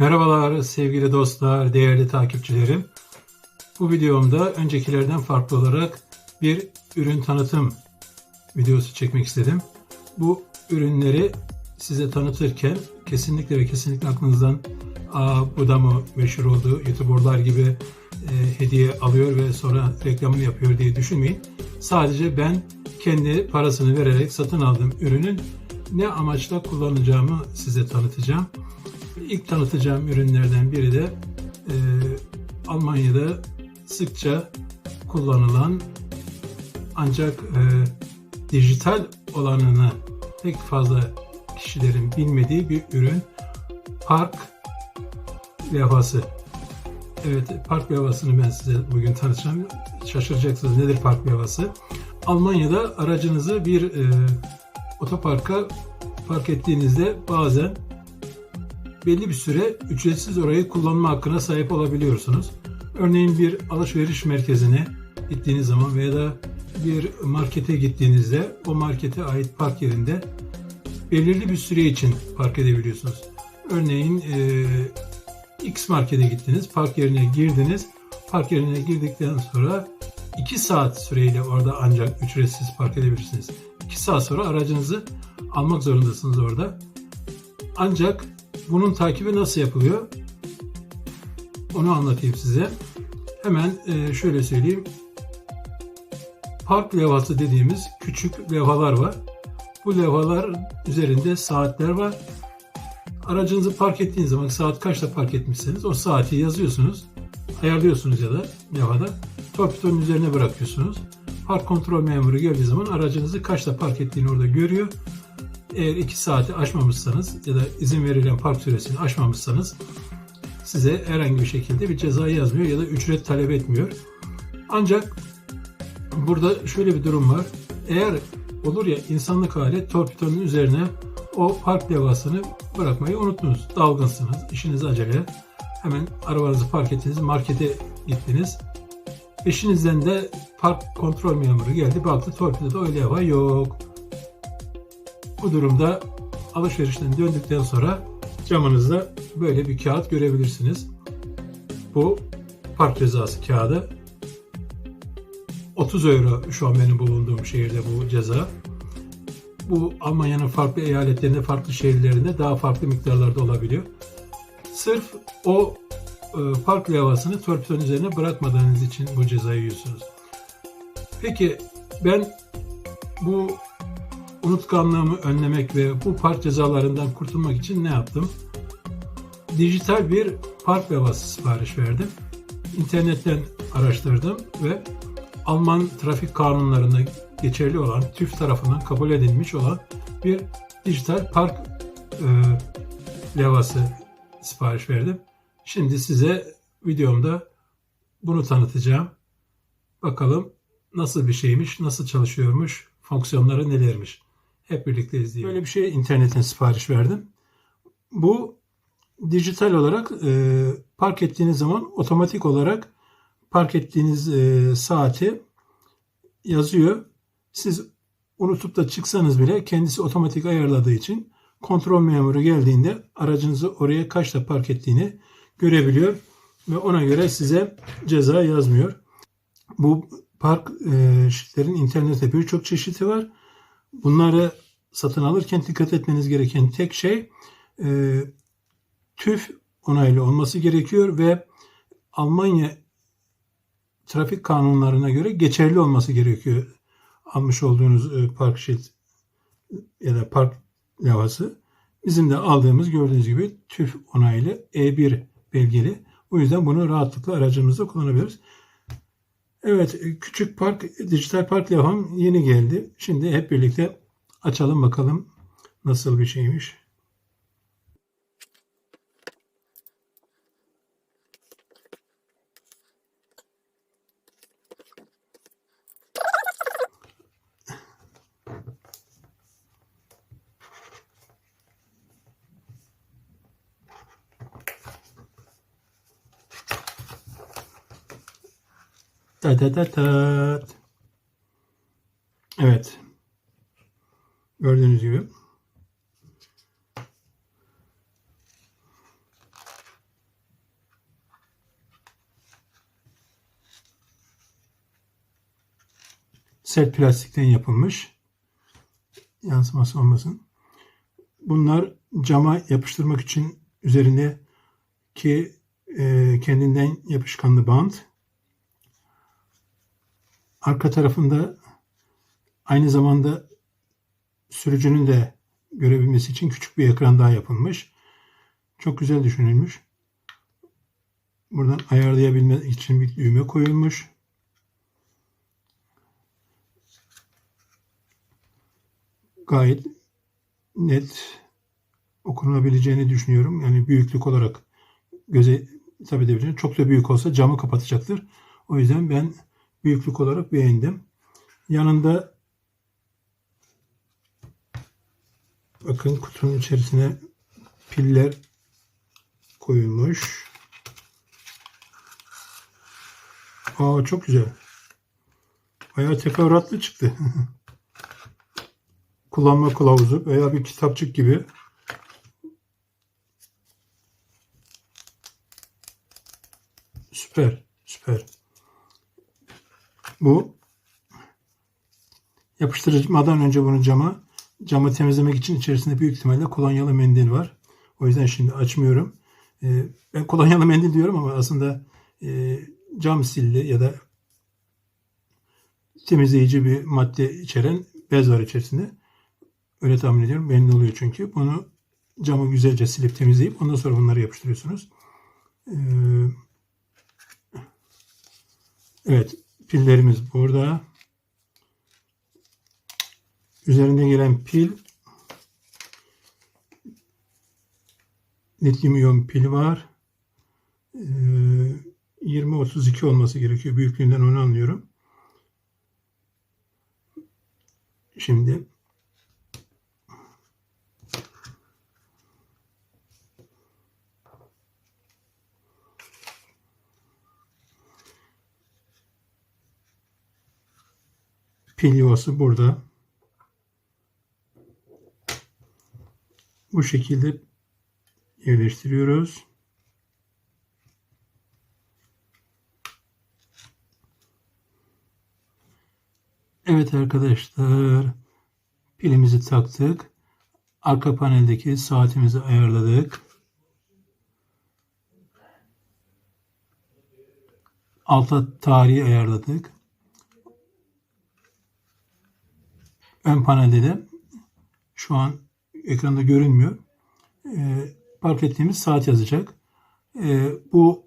Merhabalar sevgili dostlar, değerli takipçilerim. Bu videomda öncekilerden farklı olarak bir ürün tanıtım videosu çekmek istedim. Bu ürünleri size tanıtırken kesinlikle ve kesinlikle aklınızdan Aa, bu da mı meşhur oldu, youtuberlar gibi e, hediye alıyor ve sonra reklamını yapıyor diye düşünmeyin. Sadece ben kendi parasını vererek satın aldığım ürünün ne amaçla kullanacağımı size tanıtacağım. İlk tanıtacağım ürünlerden biri de e, Almanya'da sıkça kullanılan ancak e, dijital olanını pek fazla kişilerin bilmediği bir ürün park levhası. Evet park levhasını ben size bugün tanıtacağım. Şaşıracaksınız nedir park levhası? Almanya'da aracınızı bir e, otoparka park ettiğinizde bazen belli bir süre ücretsiz orayı kullanma hakkına sahip olabiliyorsunuz. Örneğin bir alışveriş merkezine gittiğiniz zaman veya da bir markete gittiğinizde o markete ait park yerinde belirli bir süre için park edebiliyorsunuz. Örneğin e, X markete gittiniz, park yerine girdiniz. Park yerine girdikten sonra 2 saat süreyle orada ancak ücretsiz park edebilirsiniz. 2 saat sonra aracınızı almak zorundasınız orada. Ancak bunun takibi nasıl yapılıyor? Onu anlatayım size. Hemen e, şöyle söyleyeyim. Park levhası dediğimiz küçük levhalar var. Bu levhalar üzerinde saatler var. Aracınızı park ettiğiniz zaman saat kaçta park etmişseniz o saati yazıyorsunuz. Ayarlıyorsunuz ya da levhada. Torpidonun üzerine bırakıyorsunuz. Park kontrol memuru geldiği zaman aracınızı kaçta park ettiğini orada görüyor. Eğer 2 saati aşmamışsanız ya da izin verilen park süresini aşmamışsanız size herhangi bir şekilde bir ceza yazmıyor ya da ücret talep etmiyor. Ancak burada şöyle bir durum var. Eğer olur ya insanlık hali torpidonun üzerine o park levhasını bırakmayı unuttunuz. Dalgınsınız, işiniz acele. Hemen arabanızı park ettiniz, markete gittiniz. Peşinizden de park kontrol memuru geldi. Baktı torpidoda o levha yok. Bu durumda alışverişten döndükten sonra camınızda böyle bir kağıt görebilirsiniz. Bu park cezası kağıdı. 30 euro şu an benim bulunduğum şehirde bu ceza. Bu Almanya'nın farklı eyaletlerinde, farklı şehirlerinde daha farklı miktarlarda olabiliyor. Sırf o e, park levhasını torpidonun üzerine bırakmadığınız için bu cezayı yiyorsunuz. Peki ben bu unutkanlığımı önlemek ve bu park cezalarından kurtulmak için ne yaptım? Dijital bir park levhası sipariş verdim. İnternetten araştırdım ve Alman trafik kanunlarında geçerli olan, TÜV tarafından kabul edilmiş olan bir dijital park e, levhası sipariş verdim. Şimdi size videomda bunu tanıtacağım. Bakalım nasıl bir şeymiş, nasıl çalışıyormuş, fonksiyonları nelermiş. Hep birlikte izleyelim. Böyle bir şey internetten sipariş verdim. Bu dijital olarak e, park ettiğiniz zaman otomatik olarak park ettiğiniz e, saati yazıyor. Siz unutup da çıksanız bile kendisi otomatik ayarladığı için kontrol memuru geldiğinde aracınızı oraya kaçta park ettiğini görebiliyor ve ona göre size ceza yazmıyor. Bu park e, şirketlerin internette birçok çeşidi var. Bunları satın alırken dikkat etmeniz gereken tek şey e, TÜV onaylı olması gerekiyor ve Almanya trafik kanunlarına göre geçerli olması gerekiyor. Almış olduğunuz e, park şerit ya da park levhası. Bizim de aldığımız gördüğünüz gibi TÜV onaylı E1 belgeli. O yüzden bunu rahatlıkla aracımızda kullanabiliriz. Evet, küçük park, dijital park levham yeni geldi. Şimdi hep birlikte açalım bakalım nasıl bir şeymiş. Ta ta ta ta. Evet. Gördüğünüz gibi. Sert plastikten yapılmış. Yansıması olmasın. Bunlar cama yapıştırmak için üzerindeki e, kendinden yapışkanlı bant. Arka tarafında aynı zamanda sürücünün de görebilmesi için küçük bir ekran daha yapılmış. Çok güzel düşünülmüş. Buradan ayarlayabilmek için bir düğme koyulmuş. Gayet net okunabileceğini düşünüyorum. Yani büyüklük olarak göze hitap edebileceğini. Çok da büyük olsa camı kapatacaktır. O yüzden ben büyüklük olarak beğendim. Yanında bakın kutunun içerisine piller koyulmuş. Aa çok güzel. Bayağı teferruatlı çıktı. Kullanma kılavuzu veya bir kitapçık gibi. Süper, süper. Bu yapıştırmadan önce bunu cama, camı temizlemek için içerisinde büyük ihtimalle kolonyalı mendil var. O yüzden şimdi açmıyorum. Ee, ben kolonyalı mendil diyorum ama aslında e, cam silli ya da temizleyici bir madde içeren bez var içerisinde. Öyle tahmin ediyorum. Belli oluyor çünkü. Bunu camı güzelce silip temizleyip ondan sonra bunları yapıştırıyorsunuz. Ee, evet. Pillerimiz burada. Üzerinde gelen pil lityum iyon pil var. Ee, 20-32 olması gerekiyor. Büyüklüğünden onu anlıyorum. Şimdi pil yuvası burada. Bu şekilde yerleştiriyoruz. Evet arkadaşlar pilimizi taktık. Arka paneldeki saatimizi ayarladık. Alta tarihi ayarladık. Ön panelde de şu an ekranda görünmüyor. Ee, park ettiğimiz saat yazacak. Ee, bu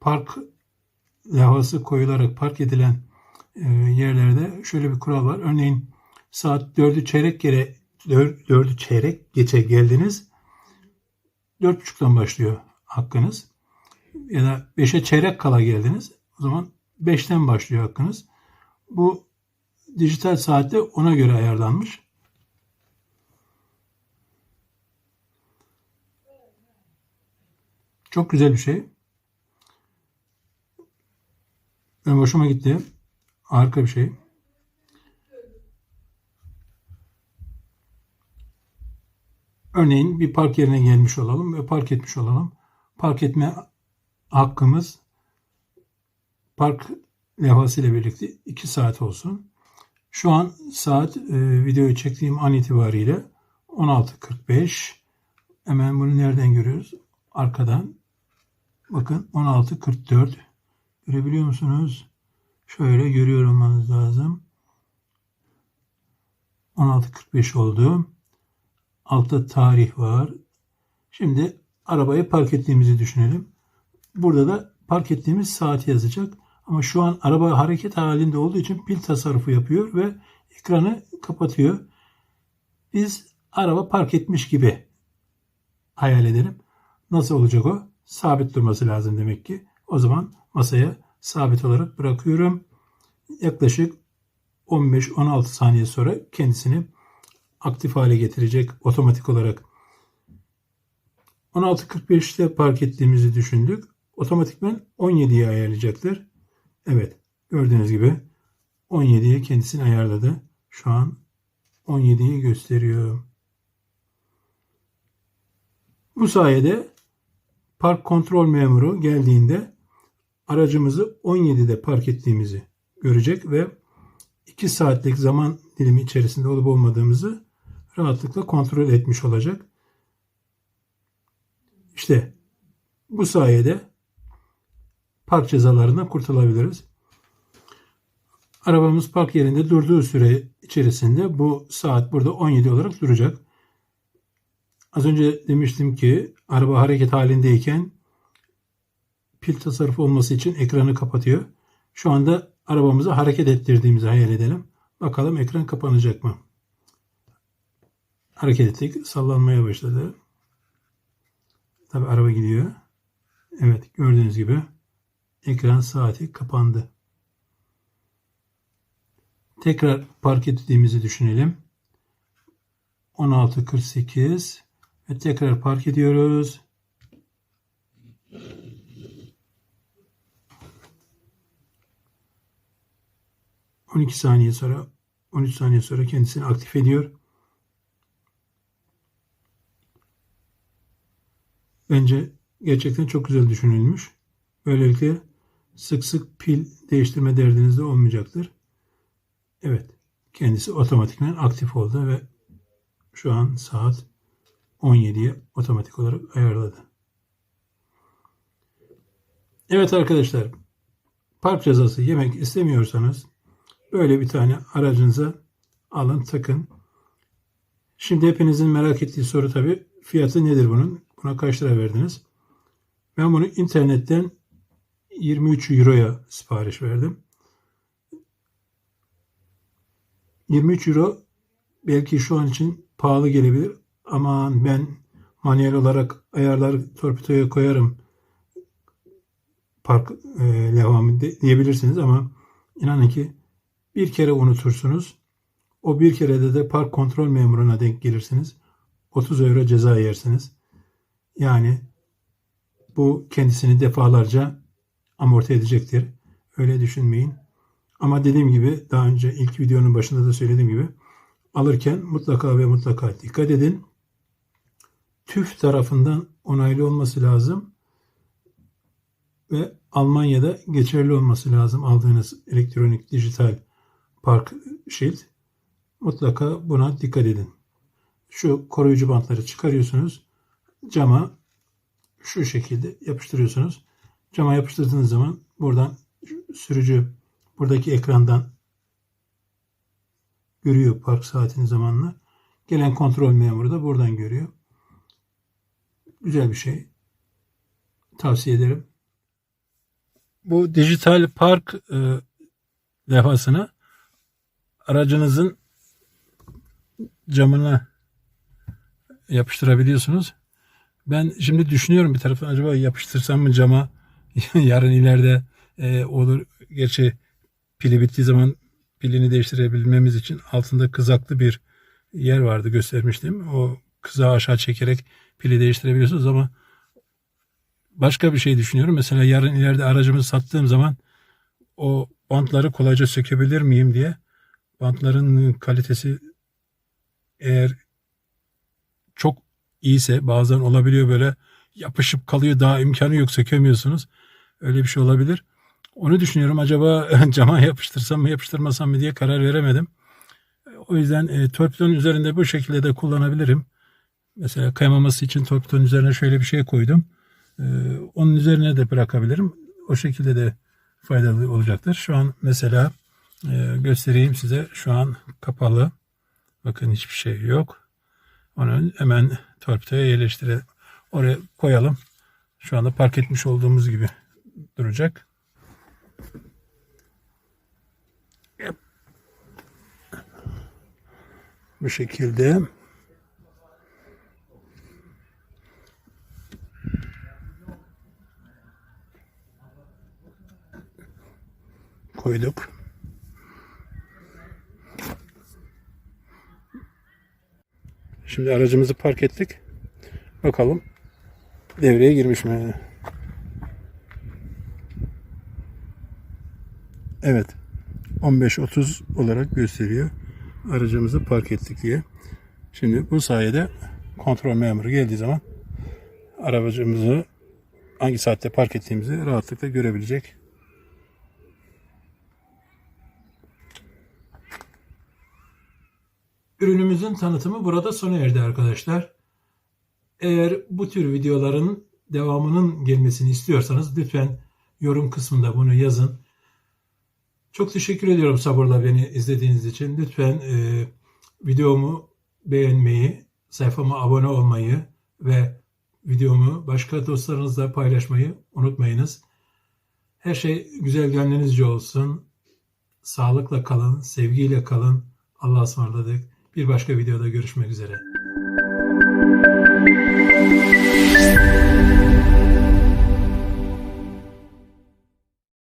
park levhası koyularak park edilen e, yerlerde şöyle bir kural var. Örneğin saat 4'ü çeyrek gere 4'ü çeyrek geçe geldiniz. 4.30'dan başlıyor hakkınız. Ya da 5'e çeyrek kala geldiniz. O zaman 5'ten başlıyor hakkınız. Bu dijital saatte ona göre ayarlanmış. Çok güzel bir şey. Ben hoşuma gitti. Harika bir şey. Örneğin bir park yerine gelmiş olalım ve park etmiş olalım. Park etme hakkımız park levhası ile birlikte 2 saat olsun. Şu an saat e, videoyu çektiğim an itibariyle 16.45. Hemen bunu nereden görüyoruz? Arkadan. Bakın 16.44. Görebiliyor musunuz? Şöyle görüyor olmanız lazım. 16.45 oldu. Altta tarih var. Şimdi arabayı park ettiğimizi düşünelim. Burada da park ettiğimiz saati yazacak. Ama şu an araba hareket halinde olduğu için pil tasarrufu yapıyor ve ekranı kapatıyor. Biz araba park etmiş gibi hayal edelim. Nasıl olacak o? Sabit durması lazım demek ki. O zaman masaya sabit olarak bırakıyorum. Yaklaşık 15-16 saniye sonra kendisini aktif hale getirecek otomatik olarak. 16.45'te park ettiğimizi düşündük. Otomatikmen 17'ye ayarlayacaktır. Evet gördüğünüz gibi 17'ye kendisini ayarladı. Şu an 17'yi gösteriyor. Bu sayede park kontrol memuru geldiğinde aracımızı 17'de park ettiğimizi görecek ve 2 saatlik zaman dilimi içerisinde olup olmadığımızı rahatlıkla kontrol etmiş olacak. İşte bu sayede park cezalarından kurtulabiliriz. Arabamız park yerinde durduğu süre içerisinde bu saat burada 17 olarak duracak. Az önce demiştim ki araba hareket halindeyken pil tasarrufu olması için ekranı kapatıyor. Şu anda arabamızı hareket ettirdiğimizi hayal edelim. Bakalım ekran kapanacak mı? Hareket ettik. Sallanmaya başladı. Tabi araba gidiyor. Evet gördüğünüz gibi ekran saati kapandı. Tekrar park ettiğimizi düşünelim. 16.48 ve tekrar park ediyoruz. ...12 saniye sonra... ...13 saniye sonra kendisini aktif ediyor. Bence gerçekten çok güzel düşünülmüş. Böylelikle sık sık pil değiştirme derdiniz de olmayacaktır. Evet. Kendisi otomatikman aktif oldu ve şu an saat 17'ye otomatik olarak ayarladı. Evet arkadaşlar. Park cezası yemek istemiyorsanız böyle bir tane aracınıza alın takın. Şimdi hepinizin merak ettiği soru tabii fiyatı nedir bunun? Buna kaç lira verdiniz? Ben bunu internetten 23 euroya sipariş verdim. 23 euro belki şu an için pahalı gelebilir. Aman ben manuel olarak ayarlar torpidoya koyarım park e, levhamı diyebilirsiniz ama inanın ki bir kere unutursunuz. O bir kerede de park kontrol memuruna denk gelirsiniz. 30 euro ceza yersiniz. Yani bu kendisini defalarca amorti edecektir. Öyle düşünmeyin. Ama dediğim gibi daha önce ilk videonun başında da söylediğim gibi alırken mutlaka ve mutlaka dikkat edin. TÜV tarafından onaylı olması lazım ve Almanya'da geçerli olması lazım aldığınız elektronik dijital park shield. Mutlaka buna dikkat edin. Şu koruyucu bantları çıkarıyorsunuz. Cama şu şekilde yapıştırıyorsunuz. Cama yapıştırdığınız zaman buradan sürücü buradaki ekrandan görüyor park saatini zamanla. Gelen kontrol memuru da buradan görüyor. Güzel bir şey. Tavsiye ederim. Bu dijital park e, levhasını aracınızın camına yapıştırabiliyorsunuz. Ben şimdi düşünüyorum bir taraftan acaba yapıştırsam mı cama yarın ileride e, olur. Gerçi pili bittiği zaman pilini değiştirebilmemiz için altında kızaklı bir yer vardı göstermiştim. O kızağı aşağı çekerek pili değiştirebiliyorsunuz ama başka bir şey düşünüyorum. Mesela yarın ileride aracımızı sattığım zaman o bantları kolayca sökebilir miyim diye bantların kalitesi eğer çok iyiyse bazen olabiliyor böyle yapışıp kalıyor daha imkanı yok sökemiyorsunuz. Öyle bir şey olabilir. Onu düşünüyorum acaba cama yapıştırsam mı yapıştırmasam mı diye karar veremedim. O yüzden e, torpidonun üzerinde bu şekilde de kullanabilirim. Mesela kaymaması için torpidonun üzerine şöyle bir şey koydum. E, onun üzerine de bırakabilirim. O şekilde de faydalı olacaktır. Şu an mesela e, göstereyim size. Şu an kapalı. Bakın hiçbir şey yok. Onu hemen torpidoya yerleştirelim. Oraya koyalım. Şu anda park etmiş olduğumuz gibi duracak. Bu şekilde. Koyduk. Şimdi aracımızı park ettik. Bakalım devreye girmiş mi? Evet. 15.30 olarak gösteriyor. Aracımızı park ettik diye. Şimdi bu sayede kontrol memuru geldiği zaman aracımızı hangi saatte park ettiğimizi rahatlıkla görebilecek. Ürünümüzün tanıtımı burada sona erdi arkadaşlar. Eğer bu tür videoların devamının gelmesini istiyorsanız lütfen yorum kısmında bunu yazın. Çok teşekkür ediyorum sabırla beni izlediğiniz için. Lütfen e, videomu beğenmeyi, sayfama abone olmayı ve videomu başka dostlarınızla paylaşmayı unutmayınız. Her şey güzel gönlünüzce olsun. Sağlıkla kalın, sevgiyle kalın. Allah'a ısmarladık. Bir başka videoda görüşmek üzere.